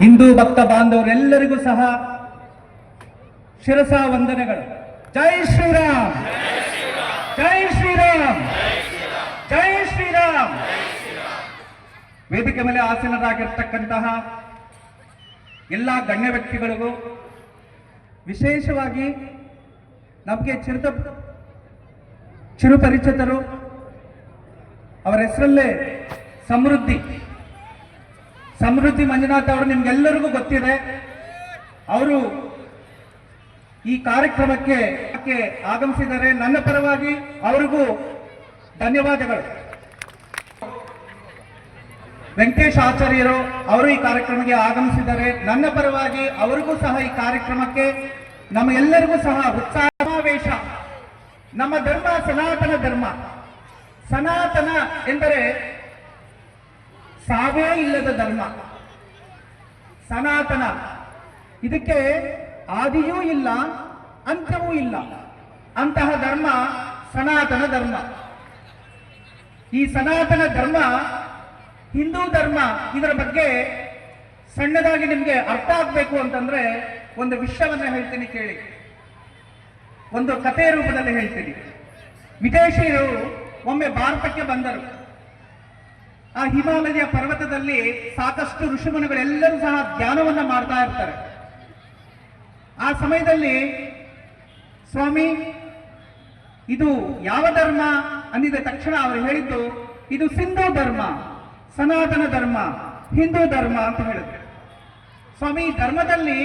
ಹಿಂದೂ ಭಕ್ತ ಬಾಂಧವರೆಲ್ಲರಿಗೂ ಸಹ ಶಿರಸಾ ವಂದನೆಗಳು. ಜೈ ಶ್ರೀರಾಮ್. ಜೈ ಶ್ರೀರಾಮ್. ಜೈ ಶ್ರೀರಾಮ್. ವೇದಿಕೆ ಮೇಲೆ ಆಸೀನರಾಗಿರ್ತಕ್ಕಂತಹ ಎಲ್ಲ ಗಣ್ಯ ವ್ಯಕ್ತಿಗಳಿಗೂ ವಿಶೇಷವಾಗಿ ನಮಗೆ ಚಿರತ ಚಿರುಪರಿಚಿತರು ಅವರ ಹೆಸರಲ್ಲೇ ಸಮೃದ್ಧಿ ಸಮೃದ್ಧಿ ಮಂಜುನಾಥ್ ಅವರು ನಿಮ್ಗೆಲ್ಲರಿಗೂ ಗೊತ್ತಿದೆ. ಅವರು ಈ ಕಾರ್ಯಕ್ರಮಕ್ಕೆ ಆಗಮಿಸಿದರೆ ನನ್ನ ಪರವಾಗಿ ಅವರಿಗೂ ಧನ್ಯವಾದಗಳು. ವೆಂಕಟೇಶ್ ಆಚಾರ್ಯರು ಅವರು ಈ ಕಾರ್ಯಕ್ರಮಕ್ಕೆ ಆಗಮಿಸಿದರೆ ನನ್ನ ಪರವಾಗಿ ಅವರಿಗೂ ಸಹ ಈ ಕಾರ್ಯಕ್ರಮಕ್ಕೆ ನಮ್ಮ ಎಲ್ಲರಿಗೂ ಸಹ ಉತ್ಸಾಹ ಸಮಾವೇಶ. ನಮ್ಮ ಧರ್ಮ ಸನಾತನ ಧರ್ಮ. ಸನಾತನ ಎಂದರೆ ಸಾವೇ ಇಲ್ಲದ ಧರ್ಮ. ಸನಾತನ. ಇದಕ್ಕೆ ಆದಿಯೂ ಇಲ್ಲ, ಅಂತ್ಯವೂ ಇಲ್ಲ. ಅಂತಹ ಧರ್ಮ ಸನಾತನ ಧರ್ಮ. ಈ ಸನಾತನ ಧರ್ಮ, ಹಿಂದೂ ಧರ್ಮ, ಇದರ ಬಗ್ಗೆ ಸಣ್ಣದಾಗಿ ನಿಮಗೆ ಅರ್ಥ ಆಗಬೇಕು ಅಂತಂದ್ರೆ ಒಂದು ವಿಷಯವನ್ನು ಹೇಳ್ತೀನಿ ಕೇಳಿ. ಒಂದು ಕಥೆ ರೂಪದಲ್ಲಿ ಹೇಳ್ತೀನಿ. ವಿದೇಶಿಯರು ಒಮ್ಮೆ ಭಾರತಕ್ಕೆ ಬಂದರು. ಆ ಹಿಮಾಲಯ ಪರ್ವತದಲ್ಲಿ ಸಾಕಷ್ಟು ಋಷಿಮುನಿಗಳೆಲ್ಲರೂ ಸಹ ಧ್ಯಾನವನ್ನ ಮಾಡ್ತಾ ಇರ್ತಾರೆ. ಆ ಸಮಯದಲ್ಲಿ ಸ್ವಾಮಿ, ಇದು ಯಾವ ಧರ್ಮ ಅಂದಿದ ತಕ್ಷಣ ಅವರು ಹೇಳಿದ್ದು, ಇದು ಸಿಂಧೂ ಧರ್ಮ, ಸನಾತನ ಧರ್ಮ, ಹಿಂದೂ ಧರ್ಮ ಅಂತ ಹೇಳಿದ್ರು. ಸ್ವಾಮಿ ಧರ್ಮದಲ್ಲಿ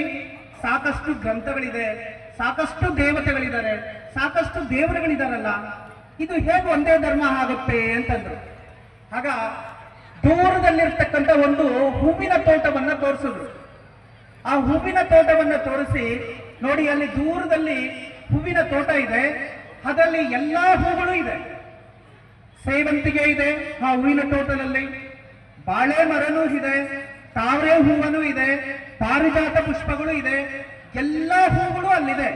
ಸಾಕಷ್ಟು ಗ್ರಂಥಗಳಿದೆ, ಸಾಕಷ್ಟು ದೇವತೆಗಳಿದ್ದಾರೆ, ಸಾಕಷ್ಟು ದೇವರುಗಳಿದಾರಲ್ಲ, ಇದು ಹೇಗೆ ಒಂದೇ ಧರ್ಮ ಆಗುತ್ತೆ ಅಂತಂದ್ರು. ಆಗ ದೂರದಲ್ಲಿರ್ತಕ್ಕಂಥ ಒಂದು ಹೂವಿನ ತೋಟವನ್ನ ತೋರಿಸಿದ್ರು. ಆ ಹೂವಿನ ತೋಟವನ್ನ ತೋರಿಸಿ ನೋಡಿ, ಅಲ್ಲಿ ದೂರದಲ್ಲಿ ಹೂವಿನ ತೋಟ ಇದೆ. ಅದರಲ್ಲಿ ಎಲ್ಲಾ ಹೂಗಳು ಇದೆ. ಸೇವಂತಿಗೆ ಇದೆ ಆ ಹೂವಿನ ತೋಟದಲ್ಲಿ. ಬಾಳೆ ಮರನೂ ಇದೆ. ತಾವರೆ ಹೂವನೂ ಇದೆ. ಪಾರಿಜಾತ ಪುಷ್ಪಗಳು ಇದೆ. ಎಲ್ಲಾ ಹೂಗಳು ಅಲ್ಲಿದೆ.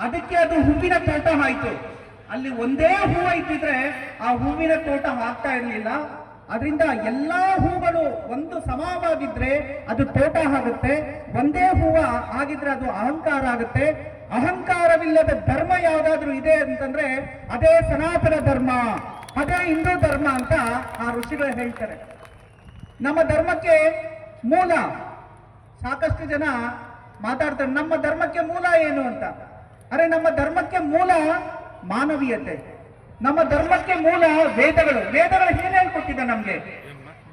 ಅದಕ್ಕೆ ಅದು ಹೂವಿನ ತೋಟ ಆಯ್ತು. ಅಲ್ಲಿ ಒಂದೇ ಹೂವ ಇದ್ದಿದ್ರೆ ಆ ಹೂವಿನ ತೋಟ ಆಗ್ತಾ ಇರಲಿಲ್ಲ. ಅದರಿಂದ ಎಲ್ಲಾ ಹೂಗಳು ಒಂದು ಸಮವಾಗಿದ್ರೆ ಅದು ತೋಟ ಆಗುತ್ತೆ. ಒಂದೇ ಹೂವ ಆಗಿದ್ರೆ ಅದು ಅಹಂಕಾರ ಆಗುತ್ತೆ. ಅಹಂಕಾರವಿಲ್ಲದ ಧರ್ಮ ಯಾವ್ದಾದ್ರೂ ಇದೆ ಅಂತಂದ್ರೆ ಅದೇ ಸನಾತನ ಧರ್ಮ, ಅದೇ ಹಿಂದೂ ಧರ್ಮ ಅಂತ ಆ ಋಷಿಗಳು ಹೇಳ್ತಾರೆ. ನಮ್ಮ ಧರ್ಮಕ್ಕೆ ಮೂಲ. ಸಾಕಷ್ಟು ಜನ ಮಾತಾಡ್ತಾರೆ, ನಮ್ಮ ಧರ್ಮಕ್ಕೆ ಮೂಲ ಏನು ಅಂತ. ಅರೆ, ನಮ್ಮ ಧರ್ಮಕ್ಕೆ ಮೂಲ ಮಾನವೀಯತೆ. ನಮ್ಮ ಧರ್ಮಕ್ಕೆ ಮೂಲ ವೇದಗಳು. ವೇದಗಳು ಏನು ಹೇಳ್ಕೊಟ್ಟಿದೆ ನಮ್ಗೆ?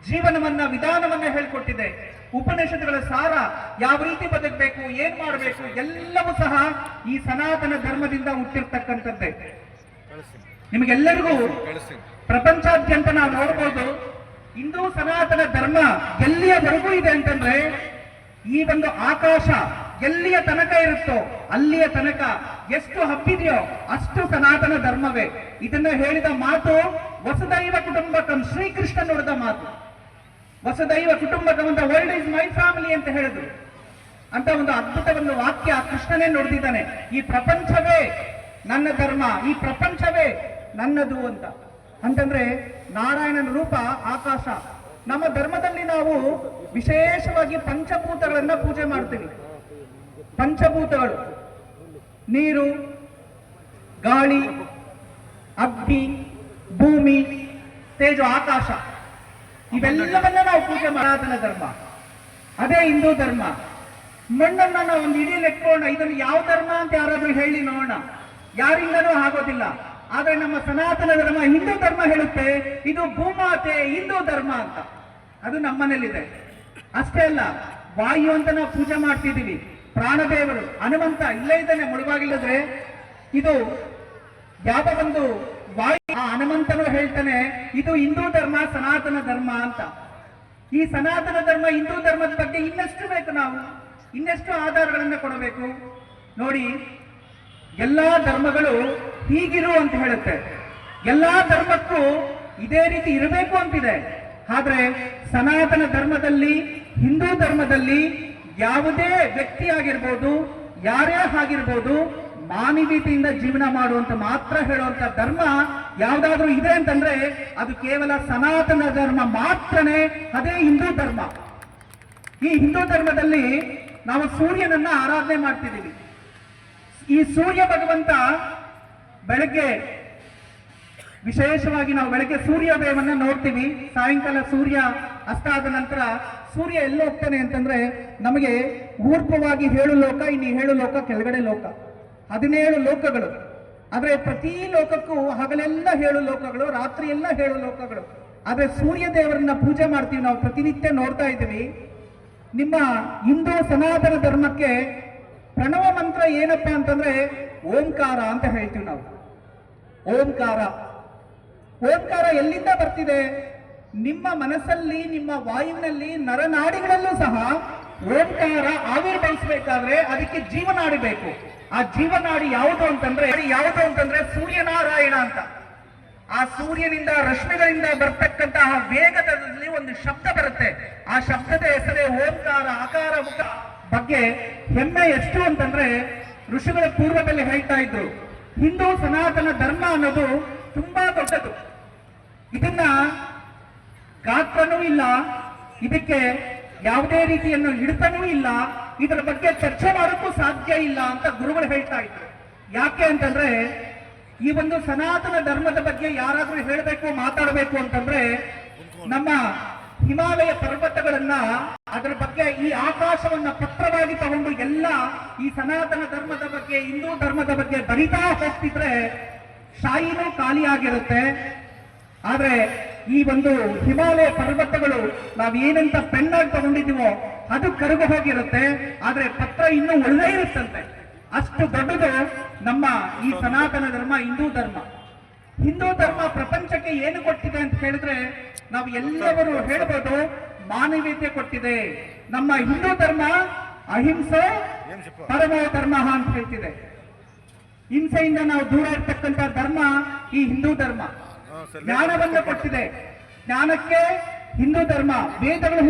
ಜೀವನವನ್ನ, ವಿಧಾನವನ್ನ ಹೇಳ್ಕೊಟ್ಟಿದೆ. ಉಪನಿಷತ್ತುಗಳ ಸಾರ ಯಾವ ರೀತಿ ಬದುಕಬೇಕು, ಏನ್ ಮಾಡಬೇಕು, ಎಲ್ಲವೂ ಸಹ ಈ ಸನಾತನ ಧರ್ಮದಿಂದ ಹುಟ್ಟಿರ್ತಕ್ಕಂಥದ್ದೇ. ನಿಮಗೆಲ್ಲರಿಗೂ ಪ್ರಪಂಚಾದ್ಯಂತ ನಾವು ನೋಡ್ಬೋದು, ಹಿಂದೂ ಸನಾತನ ಧರ್ಮ ಎಲ್ಲಿಯವರೆಗೂ ಇದೆ ಅಂತಂದ್ರೆ, ಈ ಒಂದು ಆಕಾಶ ಎಲ್ಲಿಯ ತನಕ ಇರುತ್ತೋ ಅಲ್ಲಿಯ ತನಕ ಎಷ್ಟು ಹಬ್ಬಿದೆಯೋ ಅಷ್ಟು ಸನಾತನ ಧರ್ಮವೇ. ಇದನ್ನ ಹೇಳಿದ ಮಾತು ವಸುದೈವ ಕುಟುಂಬಕಂ ಶ್ರೀಕೃಷ್ಣ ನೋಡಿದ ಮಾತು. ವಸುದೈವ ಕುಟುಂಬಕಂ ಅಂತ ವರ್ಲ್ಡ್ ಇಸ್ ಮೈ ಫ್ಯಾಮಿಲಿ ಅಂತ ಹೇಳಿದ್ರು. ಅಂತ ಒಂದು ಅದ್ಭುತ ಒಂದು ವಾಕ್ಯ ಕೃಷ್ಣನೇ ನುಡಿದಿದ್ದಾನೆ. ಈ ಪ್ರಪಂಚವೇ ನನ್ನ ಧರ್ಮ, ಈ ಪ್ರಪಂಚವೇ ನನ್ನದು ಅಂತ. ಅಂತಂದ್ರೆ ನಾರಾಯಣನ ರೂಪ ಆಕಾಶ. ನಮ್ಮ ಧರ್ಮದಲ್ಲಿ ನಾವು ವಿಶೇಷವಾಗಿ ಪಂಚಭೂತಗಳನ್ನ ಪೂಜೆ ಮಾಡ್ತೀವಿ. ಪಂಚಭೂತಗಳು. ನೀರು, ಗಾಳಿ, ಅಗ್ನಿ, ಭೂಮಿ, ತೇಜು, ಆಕಾಶ, ಇವೆಲ್ಲವನ್ನ ನಾವು ಪೂಜೆ ಮಾಡಾತನ ಧರ್ಮ. ಅದೇ ಹಿಂದೂ ಧರ್ಮ. ಮಣ್ಣನ್ನ ನಾವು ಒಂದು ಇಡೀ ಲೆಕ್ಕೋಣ ಇದನ್ನು ಯಾವ ಧರ್ಮ ಅಂತ ಯಾರಾದ್ರೂ ಹೇಳಿ ನೋಡೋಣ. ಯಾರಿಂದನೂ ಆಗೋದಿಲ್ಲ. ಆದ್ರೆ ನಮ್ಮ ಸನಾತನ ಧರ್ಮ ಹಿಂದೂ ಧರ್ಮ ಹೇಳುತ್ತೆ, ಇದು ಭೂಮಾತೆ ಹಿಂದೂ ಧರ್ಮ ಅಂತ. ಅದು ನಮ್ಮನೇಲಿದೆ. ಅಷ್ಟೇ ಅಲ್ಲ, ವಾಯು ಅಂತ ನಾವು ಪೂಜೆ ಮಾಡ್ತಿದೀವಿ ಪ್ರಾಣದೇವರು ಹನುಮಂತ ಇಲ್ಲೇ ಇದ್ದಾನೆ ಮುಳುವಾಗಿಲ್ಲದ್ರೆ ಇದು ಯಾವ ಒಂದು ವಾಯು ಆ ಹನುಮಂತನು ಹೇಳ್ತಾನೆ, ಇದು ಹಿಂದೂ ಧರ್ಮ, ಸನಾತನ ಧರ್ಮ ಅಂತ. ಈ ಸನಾತನ ಧರ್ಮ, ಹಿಂದೂ ಧರ್ಮದ ಬಗ್ಗೆ ಇನ್ನಷ್ಟು ಬೇಕು ನಾವು. ಇನ್ನಷ್ಟು ಆಧಾರಗಳನ್ನ ಕೊಡಬೇಕು. ನೋಡಿ, ಎಲ್ಲಾ ಧರ್ಮಗಳು ಹೀಗಿರು ಅಂತ ಹೇಳುತ್ತೆ. ಎಲ್ಲಾ ಧರ್ಮಕ್ಕೂ ಇದೇ ರೀತಿ ಇರಬೇಕು ಅಂತಿದೆ. ಆದ್ರೆ ಸನಾತನ ಧರ್ಮದಲ್ಲಿ, ಹಿಂದೂ ಧರ್ಮದಲ್ಲಿ ಯಾವುದೇ ವ್ಯಕ್ತಿ ಆಗಿರ್ಬೋದು ಯಾರೇ ಆಗಿರ್ಬೋದು, ಮಾನವೀಯತೆಯಿಂದ ಜೀವನ ಮಾಡುವಂತ ಮಾತ್ರ ಹೇಳುವಂತ ಧರ್ಮ ಯಾವ್ದಾದ್ರೂ ಇದೆ ಅಂತಂದ್ರೆ ಅದು ಕೇವಲ ಸನಾತನ ಧರ್ಮ ಮಾತ್ರನೇ, ಅದೇ ಹಿಂದೂ ಧರ್ಮ. ಈ ಹಿಂದೂ ಧರ್ಮದಲ್ಲಿ ನಾವು ಸೂರ್ಯನನ್ನ ಆರಾಧನೆ ಮಾಡ್ತಿದ್ದೀವಿ. ಈ ಸೂರ್ಯ ಭಗವಂತ ಬೆಳಗ್ಗೆ ವಿಶೇಷವಾಗಿ ನಾವು ಬೆಳಗ್ಗೆ ಸೂರ್ಯೋದಯವನ್ನ ನೋಡ್ತೀವಿ. ಸಾಯಂಕಾಲ ಸೂರ್ಯ ಅಸ್ತ ಆದ ನಂತರ ಸೂರ್ಯ ಎಲ್ಲಿ ಹೋಗ್ತಾನೆ ಅಂತಂದ್ರೆ ನಮಗೆ ಊರ್ಪವಾಗಿ ಹೇಳು ಲೋಕ, ಇನ್ನು ಹೇಳು ಲೋಕ, ಕೆಳಗಡೆ ಲೋಕ. ಹದಿನೇಳು ಲೋಕಗಳು. ಆದ್ರೆ ಪ್ರತಿ ಲೋಕಕ್ಕೂ ಹಗಲೆಲ್ಲ ಹೇಳು ಲೋಕಗಳು, ರಾತ್ರಿ ಎಲ್ಲ ಹೇಳು ಲೋಕಗಳು. ಆದ್ರೆ ಸೂರ್ಯ ದೇವರನ್ನ ಪೂಜೆ ಮಾಡ್ತೀವಿ, ನಾವು ಪ್ರತಿನಿತ್ಯ ನೋಡ್ತಾ ಇದ್ದೀವಿ. ನಿಮ್ಮ ಹಿಂದೂ ಸನಾತನ ಧರ್ಮಕ್ಕೆ ಪ್ರಣವ ಮಂತ್ರ ಏನಪ್ಪಾ ಅಂತಂದ್ರೆ ಓಂಕಾರ ಅಂತ ಹೇಳ್ತೀವಿ ನಾವು. ಓಂಕಾರ. ಓಂಕಾರ ಎಲ್ಲಿಂದ ಬರ್ತಿದೆ? ನಿಮ್ಮ ಮನಸ್ಸಲ್ಲಿ, ನಿಮ್ಮ ವಾಯುವಿನಲ್ಲಿ ನರನಾಡಿಗಳಲ್ಲೂ ಸಹ ಓಂಕಾರ ಆವಿರ್ಭವಿಸಬೇಕಾದ್ರೆ ಅದಕ್ಕೆ ಜೀವನಾಡಿ ಬೇಕು. ಆ ಜೀವನಾಡಿ ಯಾವುದು ಅಂತಂದ್ರೆ ಯಾವುದು ಅಂತಂದ್ರೆ ಸೂರ್ಯನಾರಾಯಣ ಅಂತ. ಆ ಸೂರ್ಯನಿಂದ, ರಶ್ಮಿಗಳಿಂದ ಬರ್ತಕ್ಕಂತಹ ವೇಗದಲ್ಲಿ ಒಂದು ಶಬ್ದ ಬರುತ್ತೆ. ಆ ಶಬ್ದದ ಹೆಸರೇ ಓಂಕಾರ, ಆಕಾರ, ಮುಖ ಬಗ್ಗೆ ಹೆಮ್ಮೆ ಎಷ್ಟು ಅಂತಂದ್ರೆ ಋಷಿಗಳ ಪೂರ್ವದಲ್ಲಿ ಹೇಳ್ತಾ ಇದ್ರು. ಹಿಂದೂ ಸನಾತನ ಧರ್ಮ ಅನ್ನೋದು ತುಂಬಾ ದೊಡ್ಡದು. ಇದನ್ನ ಗಾತ್ರನೂ ಇಲ್ಲ, ಇದಕ್ಕೆ ಯಾವುದೇ ರೀತಿಯನ್ನು ಹಿಡಿತನೂ ಇಲ್ಲ, ಇದರ ಬಗ್ಗೆ ಚರ್ಚೆ ಮಾಡೋಕ್ಕೂ ಸಾಧ್ಯ ಇಲ್ಲ ಅಂತ ಗುರುಗಳು ಹೇಳ್ತಾ ಇದ್ರು ಯಾಕೆ ಅಂತಂದ್ರೆ, ಈ ಒಂದು ಸನಾತನ ಧರ್ಮದ ಬಗ್ಗೆ ಯಾರಾದ್ರೂ ಹೇಳಬೇಕು, ಮಾತಾಡಬೇಕು ಅಂತಂದ್ರೆ, ನಮ್ಮ ಹಿಮಾಲಯ ಪರ್ವತಗಳನ್ನ ಅದರ ಬಗ್ಗೆ ಈ ಆಕಾಶವನ್ನ ಪತ್ರವಾಗಿ ತಗೊಂಡು ಎಲ್ಲ ಈ ಸನಾತನ ಧರ್ಮದ ಬಗ್ಗೆ, ಹಿಂದೂ ಧರ್ಮದ ಬಗ್ಗೆ ಬರಿತಾ ಹೋಗ್ತಿದ್ರೆ ಶಾಯಿನೂ ಖಾಲಿಯಾಗಿರುತ್ತೆ ಆದ್ರೆ ಈ ಒಂದು ಹಿಮಾಲಯ ಪರ್ವತಗಳು ನಾವ್ ಏನಂತ ಪೆನ್ನಾಗಿ ತಗೊಂಡಿದ್ದೀವೋ ಅದು ಕರಗು ಹೋಗಿರುತ್ತೆ. ಆದ್ರೆ ಪತ್ರ ಇನ್ನೂ ಒಳ್ಳೆ ಇರುತ್ತಂತೆ. ಅಷ್ಟು ದೊಡ್ಡದು ನಮ್ಮ ಈ ಸನಾತನ ಧರ್ಮ ಹಿಂದೂ ಧರ್ಮ. ಹಿಂದೂ ಧರ್ಮ ಪ್ರಪಂಚಕ್ಕೆ ಏನು ಕೊಟ್ಟಿದೆ ಅಂತ ಹೇಳಿದ್ರೆ ನಾವು ಎಲ್ಲವರು ಹೇಳ್ಬೋದು ಮಾನವೀಯತೆ ಕೊಟ್ಟಿದೆ. ನಮ್ಮ ಹಿಂದೂ ಧರ್ಮ ಅಹಿಂಸೆ ಪರಮ ಧರ್ಮ ಅಂತ ಹೇಳ್ತಿದೆ. ಹಿಂಸೆಯಿಂದ ನಾವು ದೂರ ಇರ್ತಕ್ಕಂಥ ಧರ್ಮ ಈ ಹಿಂದೂ ಧರ್ಮ. ಜ್ಞಾನವನ್ನು ಕೊಟ್ಟಿದೆ. ಜ್ಞಾನಕ್ಕೆ ಹಿಂದೂ ಧರ್ಮ ವೇದಗಳು